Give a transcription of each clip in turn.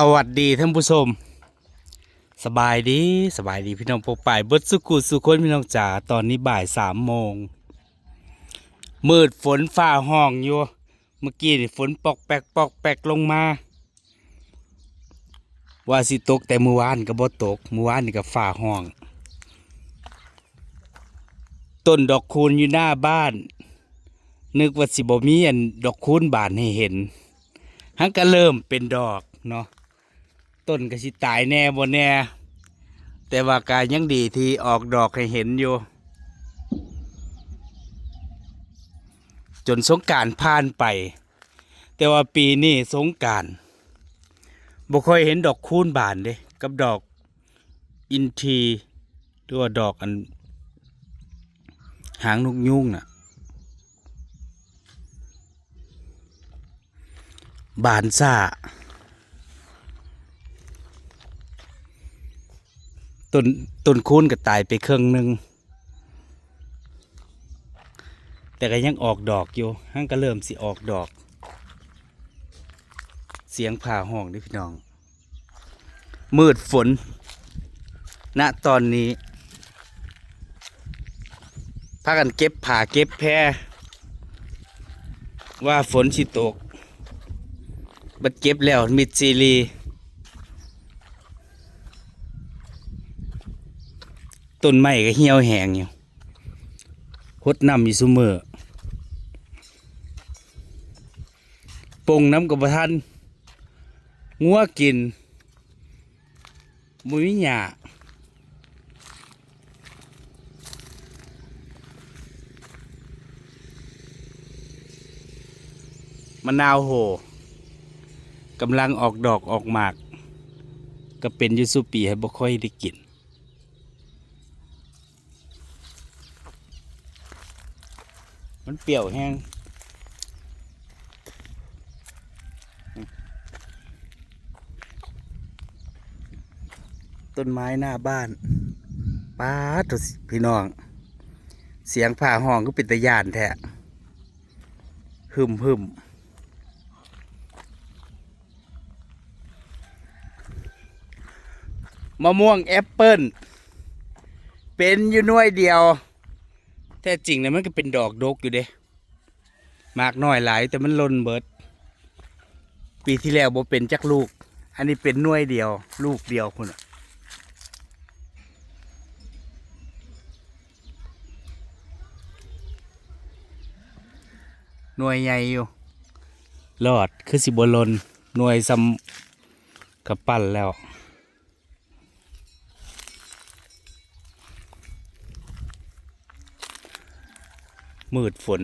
สวัสดีท่านผู้ชม สบายดีสบายดีพี่น้องปกป่ายเบิดสุกุสุคนพี่น้องจ๋าตอนนี้บ่ายสามโมงมืดฝนฝ่าห้องอยู่เมื่อกี้นี่ฝนปอกแปกปอกแปกลงมา ว่าสิตกแต่เมื่อวานก็บ่ตกเมื่อวานนี่ก็ฝ่าห้อง ต้นดอกคูณอยู่หน้าบ้าน นึกว่าสิบ่มีอันดอกคูณบานให้เห็นฮังก็เริ่มเป็นดอกเนาะ ต้นก็สิตายแน่บ่แน่ แต่ว่ากายยังดีที่ออกดอกให้เห็นอยู่ จนสงการผ่านไป แต่ว่าปีนี้สงการบ่ค่อยเห็นดอกคูณบานเด้กับดอกอินทีหรือว่าดอกอัน หางนกยุงน่ะ บานซ่า ต้นต้นคูนก็ตายไปเครื่องหนึ่งแต่ก็ยังออกดอกอยู่ห้างก็เริ่มสิออกดอก เสียงผ่าห้องนี่พี่น้อง มืดฝน ณตอนนี้พากันเก็บผ่าเก็บแพรว่าฝนสิตก บัดเก็บแล้วมิดซีรี ต้นไม้ก็เหี่ยวแหงอยู่หดน้ำอยู่ซุมือปงน้ำกับทันงัวกินมุ้ยหยามะนาวโหกำลังออกดอกออกหมาก ก็เป็นยูสุปีให้บ่ค่อยได้กิน มัน เปรี้ยวแห้งต้นไม้หน้าบ้านป้าตัวพี่น้อง เสียงผ่าห้องก็เป็นตะยานแท้หึมหึมมะม่วงแอปเปิ้ลเป็นอยู่น่วยเดียว แท้จริงแล้วมันก็เป็นดอกดกอยู่เด้มากน้อยหลายแต่มันล่นเบิด ปีที่แล้วบ่เป็นจักลูก อันนี้เป็นน่วยเดียว ลูกเดียวคุณน่ะหน่วยใหญ่อยู่รอดคือสิบหลนหน่วยซ้ำกับปั้นแล้ว มืดฝน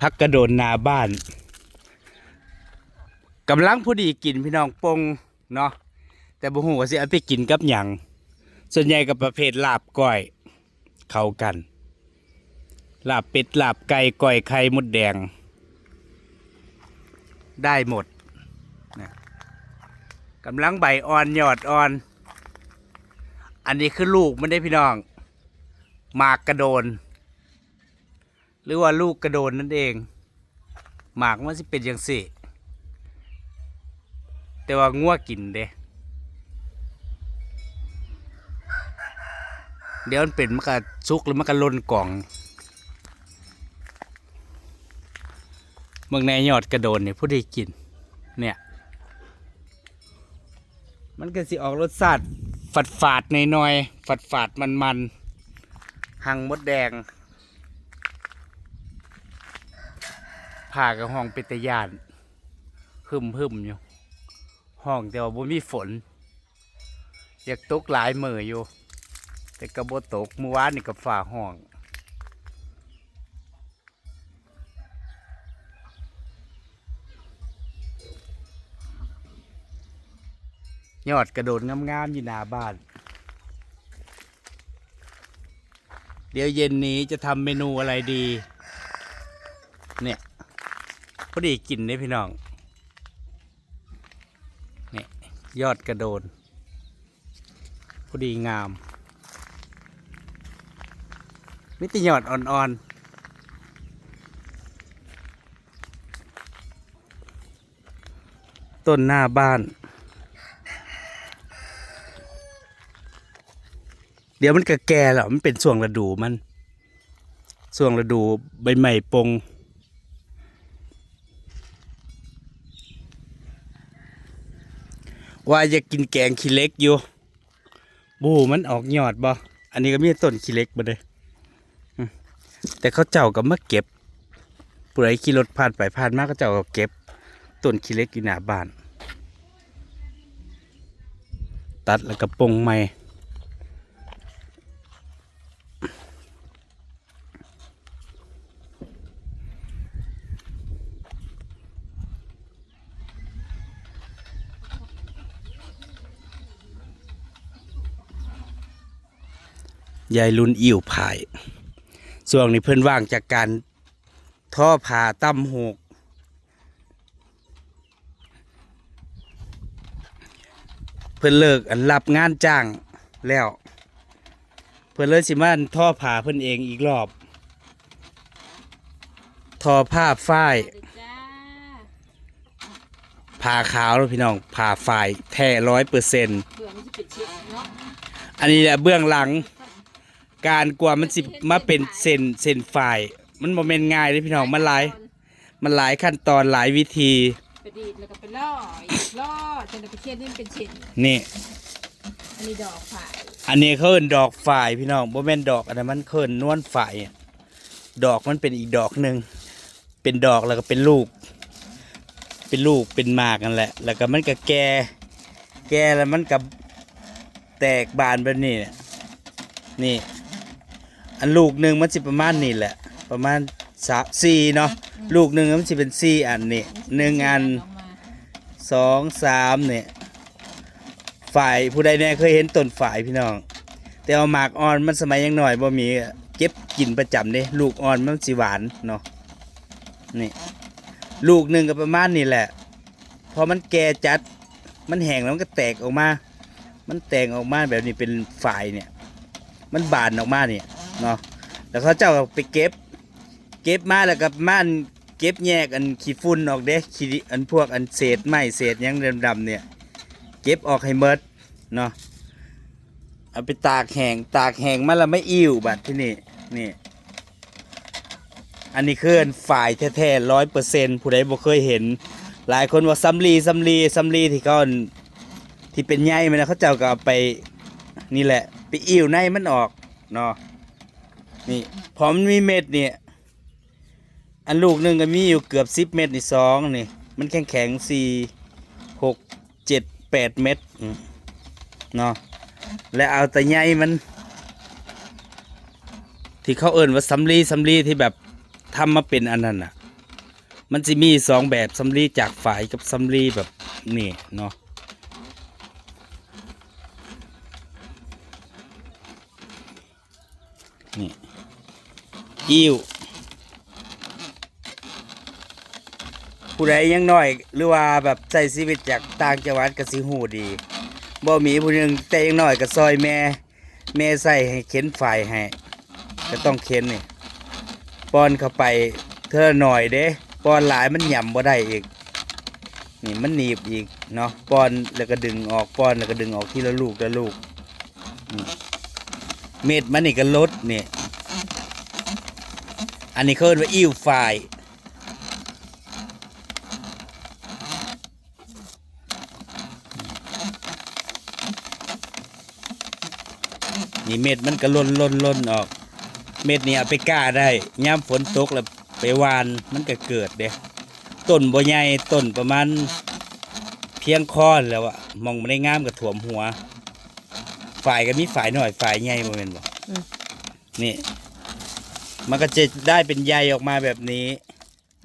พักกระโดนนาบ้านกำลังพอดีกินพี่น้องปงเนาะแต่บ่ฮู้ว่าสิเอาไปกินกับหยังส่วนใหญ่กับประเภทลาบก้อยเข้ากัน ลาบเป็ดลาบไก่ก้อยไข่มดแดง ได้หมดนะกำลังใบอ่อนยอดอ่อน อันนี้คือลูกมันได้พี่น้องหมากกระโดน หรือว่าลูกกระโดนนั่นเอง หมากมันสิเป็นอย่างสิแต่ว่างัวกินเด้เดี๋ยวมันเป็นมันก็ซุกหรือมันก็ล่นกล่องเมืองในยอดกระโดนเนี่ยผู้ได้กิน เนี่ย มันก็สิออกรสชาติ ฝาดฝาดหน่อยๆฝาดฝาดมันมันหังมดแดงผ่ากับห้องเป็นตะยานหึมหึมอยู่ ห้องแต่ว่าบ่มีฝน อยากตกหลายมืออยู่ แต่กระโบตกเมื่อวานนี่กับฝ่าห้อง ยอดกระโดดงามๆอยู่หน้าบ้าน เดี๋ยวเย็นนี้จะทำเมนูอะไรดี เนี่ยพอดีกินได้พี่น้องเนี่ยยอดกระโดดพอดีงามมิติยอดอ่อนๆต้นหน้าบ้าน ดี๋ยวมันก็แก่แล้วมันเป็นช่วงฤดูมันช่วงฤดูใบใหม่ปงว่าจะกินแกงขี้เล็กอยู่ บูมันออกยอดบ่ อันนี้ก็มีต้นขี้เล็กบ่เลยแต่เขาเจ้าก็มาเก็บผู้ใดขี่รถผ่านไปผ่านมาเขาเจ้าก็เก็บต้นขี้เล็กอยู่หน้าบ้าน ตัดแล้วก็ปงใหม่ ยายรุ่นอิ่วผายส่วงนี้เพิ่นว่างจากการท่อผ่าตั้มหกเพิ่นเลิกอันรับงานจ้างแล้ว เพิ่นเลยสิมาท่อผ่าเพิ่นเองอีกรอบทอผ้าฝ้ายสวัสดีจ้าผ่าขาวแล้วพี่น้องผ่าฝ้ายแท้ร้อยเปอร์เซ็นต์เบื่อมันจะเป็นชิดเนาะอันนี้แหละเบื้องหลัง การกว่ามันสิมาเป็นเส้นเส้นฝ่าย มันโมเมนง่ายเลยพี่น้องมันหลาย มันหลายขั้นตอนหลายวิธี ไปดีดแล้วก็ไปล่ออีกล่อจนไปเทียนนี่มันเป็นเช่นนี่ อันนี้ดอกฝายอันนี้เขาเอิ้นดอกฝ่ายพี่น้องโมเมนดอกอันนั้นมันเขาเอิ้นนวลฝ่าย ดอกมันเป็นอีกดอกหนึ่งเป็นดอกแล้วก็เป็นลูก เป็นลูกเป็นหมากนั่นแหละ แล้วก็มันก็แก่ แก่แล้วมันก็แตกบานแบบนี้เนี่ยนี่ อันลูกหนึ่งมันสิประมาณนี่แหละ ประมาณสามสี่เนาะลูกหนึ่งมันสิเป็นสี่อันนี่หนึ่งอันออกมาสองสามเนี่ยฝ่ายผู้ใดแน่เคยเห็นต้นฝ่ายพี่น้อง แต่เอาหมากอ่อนมันสมัยยังหน่อยบ่มีเก็บกินประจำเด้ลูกอ่อนมันสิหวานเนาะนี่ลูกหนึ่งก็ประมาณนี่แหละ พอมันแก่จัดมันแห้งแล้วมันก็แตกออกมา มันแตกออกมาแบบนี้เป็นฝ่ายเนี่ย มันบานออกมาเนี่ย เนาะแล้วเขาเจ้าก็ไปเก็บ เก็บมาแล้วก็ม่านเก็บแยกอันขี้ฝุ่นออกเด้ขี้อันพวกอันเศษไม้เศษยังดำๆเนี่ย เก็บออกให้หมดเนาะเอาไปตากแห้งตากแห้งมาแล้วไม่อิ่วบัดที่นี่นี่ อันนี้คืออันฝ่ายแท้ๆร้อยเปอร์เซ็นผู้ใดบ่เคยเห็น หลายคนว่าซัมลีซัมลีซัมลีที่เขาอันที่เป็นใยมันนะเขาเจ้าก็เอาไปนี่แหละ ไปอิ่วในมันออกเนาะ นี่พอมันมีเม็ดเนี่ยอันลูกหนึ่งก็มีอยู่เกือบสิบเม็ดนี่สองนี่ มันแข็งแข็งสี่หกเจ็ดแปดเม็ดเนาะและเอาแต่ใยมัน ที่เขาเอิ่นว่าสำลีสำลีที่แบบทำมาเป็นอันนั้นอะ มันจะมีสองแบบสำลีจากฝายกับสำลีแบบนี่เนาะ อิ่วผู้ใดยังน้อย หรือว่าแบบใช้ชีวิตจากต่างจังหวัดก็สิหูดีบ่มีผู้หนึงแต่ยังน้อยก็ซอยแม่แม่ใส่ให้เข็นฝ่ายให้ก็ต้องเข็นนี่ป้อนเข้าไปเธอหน่อยเด้ป้อนหลายมันหย่ำบ่ได้อีกนี่มันหนีบอีกเนาะป้อนแล้วก็ดึงออกป้อนแล้วก็ดึงออกทีละลูกละลูกเม็ดมันนี่ก็ลดเนี่ย อันนี้เขาเรียกว่าอิ่วฝ่ายนี่เม็ดมันก็ล่นล่นล่นออก เม็ดนี่เอาไปก้าได้ย่ามฝนตกแล้วไปหวานมันก็เกิดเด้ต้นบ่ใหญ่ต้นประมาณเพียงคอนแล้วอะมองไม่ได้งามกับถ่วมหัว ฝ่ายก็มีฝ่ายหน่อยฝ่ายใหญ่บ่แม่นบ่นี่ มันก็จะได้เป็นใยออกมาแบบนี้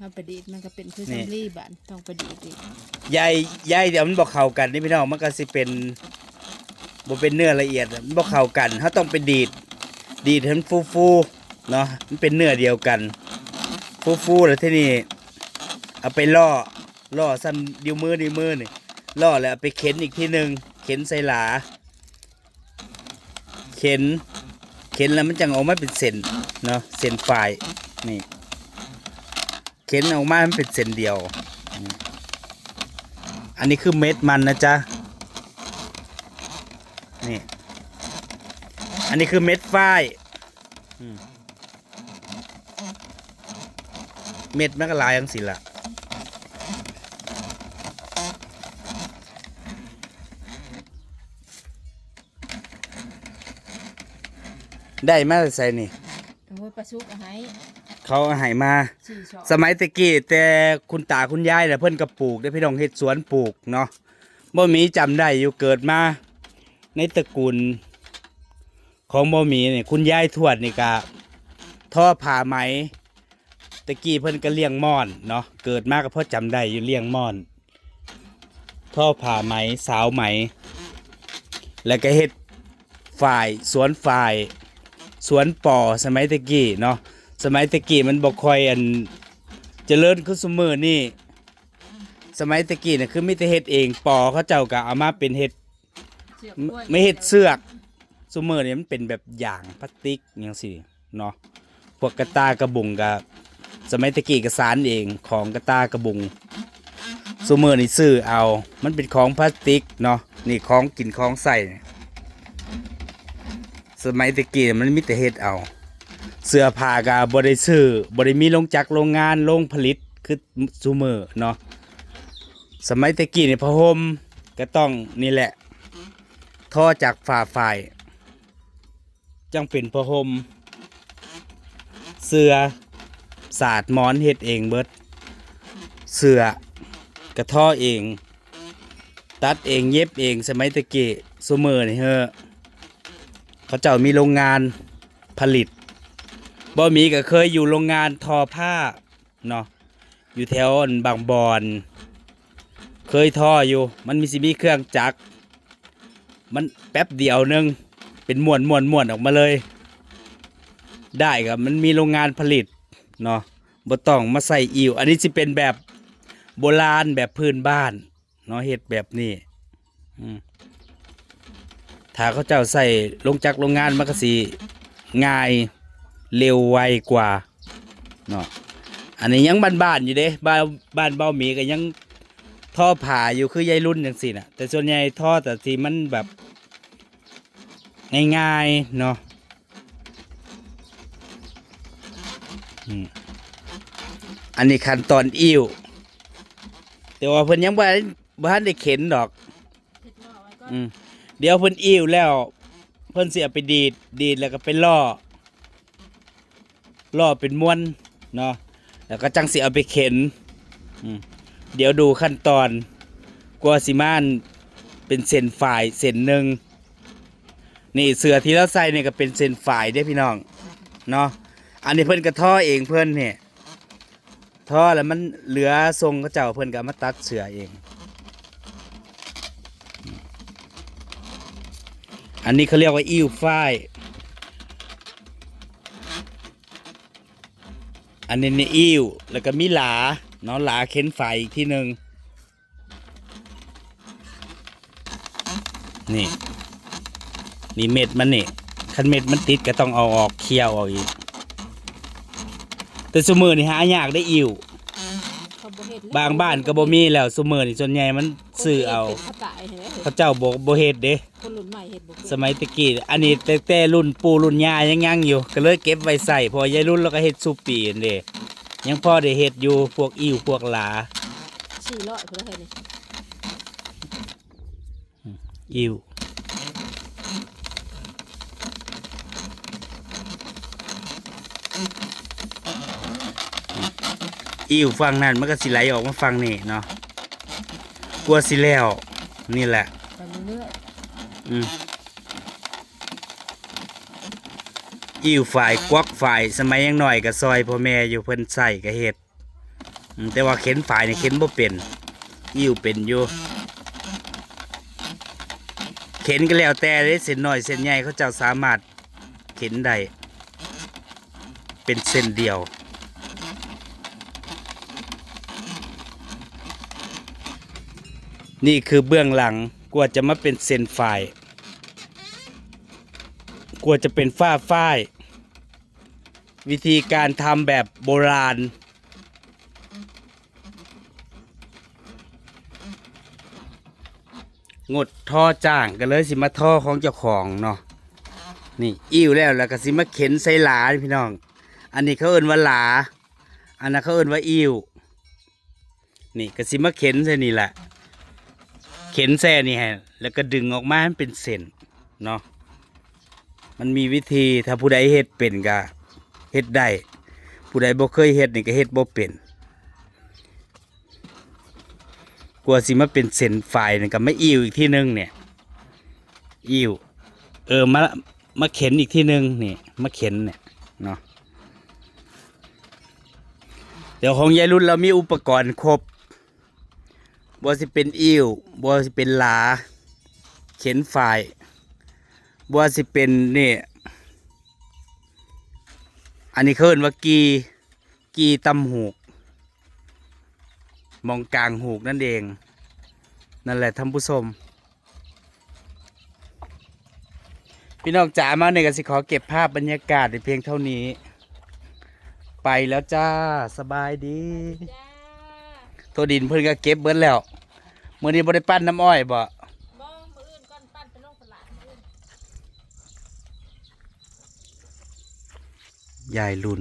ถ้าประดิษฐ์มันก็เป็นคือนี่ซัมรี่บานต้องประดิษฐ์อีกใยใยเดี๋ยวมันบอกเข้ากันนี่พี่น้องมันก็สิเป็นบ่เป็นเนื้อละเอียดมันบอกเข้ากันถ้าต้องไปดีดดีดให้มันฟูฟูๆเนาะมันเป็นเนื้อเดียวกัน ฟูฟูๆแล้วที่นี่เอาไปล่อล่อซ้ำดิ้วมือดิ้วมือนี่ล่อแล้วเอาไปเข็นอีกทีหนึ่งเข็นใส่หลา เข็นเข็นแล้วมันจังออกมาเป็นเส้นเนาะเส้นฝ่ายนี่ เข็นออกมามันเป็นเส้นเดียว อันนี้คือเม็ดมันนะจ๊ะนี่อันนี้คือเม็ดฝ้ายเม็ดมันก็ลายอย่างสิละ ได้มาใส่นี่โอ้ยปลาซุกเอาให้เขาเอาใหายมาสี่ช้อนสมัยตะกี้แต่คุณตาคุณยายน่ะเพิ่นก็ปลูกได้พี่น้องเฮ็ดสวนปลูกเนาะบ่มีจำได้อยู่เกิดมา ในตระกูล ของบ่มีเนี่ยคุณยายทวดนี่ก็ท่อผ้าไหมตะกี้เพิ่นก็เลี้ยงม่อนเนาะเกิดมาก็เพราะจำได้อยู่เลี้ยงม่อน ท่อผ้าไหมสาวไหม แล้วก็เฮ็ดฝ่ายสวนฝ่าย สวนป่อสมัยตะกี้เนาะสมัยตะกี้มันบ่ค่อยอันเจริญขึ้นสมือนี่ สมัยตะกี้น่ะคือมีแต่เฮ็ดเองป่อเขาเจ้าก็เอามาเป็นเฮ็ดไม่เห็ดเสือกซูเมอร์เนี่ยมันเป็นแบบอย่างพลาสติกอย่างสิเนาะพวกกระตากระบุงกับสมัยตะกี้กระสานเองของกระตากระบุงซูเมอร์นี่ซื้อเอา มันเป็นของพลาสติกเนาะนี่ของกินของใส่ สมัยตะกี้มันมีแต่เฮ็ดเอา เสื้อผ้าก็บ่ได้ซื้อบ่ได้มีโรงจักรโรงงานโรงผลิตคือซูเมอร์เนาะสมัยตะกี้นี่พะห่มก็ต้องนี่แหละท่อจากฝ่าฝ่าย จังเป็นพะหมเสื้อศาสตร์มอนเฮ็ดเองเบิดเสื้อกระท่อเอง ตัดเองเย็บเองสมัยตะกี้ซูเมอร์นี่เฮอ เขาเจ้ามีโรงงานผลิตบ่มีก็เคยอยู่โรงงานทอผ้าเนาะอยู่แถวบางบอน เคยท่ออยู่ มันมีสิมีเครื่องจักรมันแป๊บเดียวหนึงเป็นมวนมวนมวนออกมาเลย ได้ครับมันมีโรงงานผลิตเนาะบ่ต้องมาใส่อิวอันนี้จะเป็นแบบโบราณแบบพื้นบ้านเนาะเฮ็ดแบบนี้อืม ถ้าเขาเจ้าใส่ลงจากโรงงานมันก็สิง่ายเร็วไวกว่าเนาะอันนี้ยังบ้านๆอยู่เด้บ้านบ้านเบ้าหมีก็ยังท่อผ่าอยู่คือยายรุ่นอย่างสิน่ะ แต่ส่วนใหญ่ท่อแต่ที่มันแบบง่ายๆเนาะอันนี้ขั้นตอนอิ่วแต่ว่าเพิ่นยังบ่ได้บ่ทันได้เข็นดอก อืมเดี๋ยวเพิ่นอิ่วแล้ว เพิ่นเสิเอาไปดีดดีดแล้วก็ไปล่อล่อเป็นม้วนเนาะแล้วก็จังสิเอาไปเข็นอืมเดี๋ยวดูขั้นตอนกว่าสิมานเป็นเส้นฝ่ายเส้นหนึ่งนี่เสือที่เราใส่เนี่ยก็เป็นเส้นฝ่ายเด้พี่น้องเนาะอันนี้เพิ่นก็ท่อเองเพิ่นเนี่ยท่อแล้วมันเหลือทรงก็เจ้าเพิ่นก็มาตัดเสือเอง อันนี้เขาเรียกว่าอิ่วฝ้าย อันนี้นี่อิ่วแล้วก็มีหลาเนาะหลาเข็นไฟอีกที่หนึ่งนี่ นี่เม็ดมันนี่คันเม็ดมันติดก็ต้องเอาออกเคี่ยวออกอีก แต่สมือนี่หายากได้อิ่วเขาบ่เฮ็ดแล้วบางบ้านก็บ่มีแล้วสมือนี่ส่วนใหญ่มันซื้อเอา เขาตายเห็นไหมเขาเจ้าบอกบ่เฮ็ดเด้ คนรุ่นใหม่เฮ็ดบ่เป็นสมัยตะกี้อันนี้แต่แต่รุ่นปู่รุ่นย่ายังยังอยู่ ก็เลยเก็บไว้ใส่เพอยายรุ่นแล้วก็เฮ็ดสุปีนเด้ยังพอได้เฮ็ดอยู่พวกอิ่วพวกหลาสี่ร้อยพุ่นละเฮ็ดนี่อิ่วอิ่วฝั่งนั้นมันก็สิไหลออกมาฝั่งนี้เนาะกลัวสิแล้วนี่แหละไปเรื่อย อิ่วฝ่ายกวักฝ่ายสมัยยังหน่อยก็ซอยพ่อแม่อยู่เพิ่นใส่ก็เฮ็ดแต่ว่าเข็นฝ่ายเนี่ยเข็นบ่เป็นอิ่วเป็นอยู่ เข็นก็แล้วแต่เลยเส้นหน้อยเส้นใหญ่เขาเจ้าสามารถเข็นได้เป็นเส้นเดียวนี่คือเบื้องหลังกว่าจะมาเป็นเส้นฝ่าย กลัวจะเป็นฝ้าฝ้าย วิธีการทำแบบโบราณ งดท่อจ้างก็เลยสิมาท่อของเจ้าของเนาะนี่อิ่วแล้วแล้วก็สิมาเข็นใส่หลาพี่น้อง อันนี้เขาเอิ้นว่าหลา อันนั้นเขาเอิ้นว่าอิ่วนี่ก็สิมาเข็นใส่นี่แหละเข็นแซ่นี่ฮะแล้วก็ดึงออกมาให้มันเป็นเส้นเนาะ มันมีวิธีถ้าผู้ใดเฮ็ดเป็นก็เฮ็ดได้ผู้ใดบ่เคยเฮ็ดนี่ก็เฮ็ดบ่เป็นกลัวสิมาเป็นเส้นไฟนี่ก็ไม่อิ่วอีกที่นึงเนี่ยอิ่วเออมามาเข็นอีกที่นึงนี่มาเข็นเนี่ยเนาะเดี๋ยวของยายรุ่นเรามีอุปกรณ์ครบบ่สิเป็นอิ่วบ่สิเป็นหลา เข็นไฟบ่สิเป็นนี่อันนี้เขาเอิ้นว่ากีกีตำหูก มองกลางหูกนั่นเอง นั่นแหละท่านผู้ชมพี่น้องจ๋ามาเนี่ยก็สิขอเก็บภาพบรรยากาศในเพียงเท่านี้ ไปแล้วจ้าสบายดีจ้าตัวดินเพิ่นก็เก็บเบิดแล้วมื้อนี้บ่ได้ปั้นน้ำอ้อยบ่ มองมืออื่นก่อนปั้นไปลงตลาดมืออื่น ยายลุน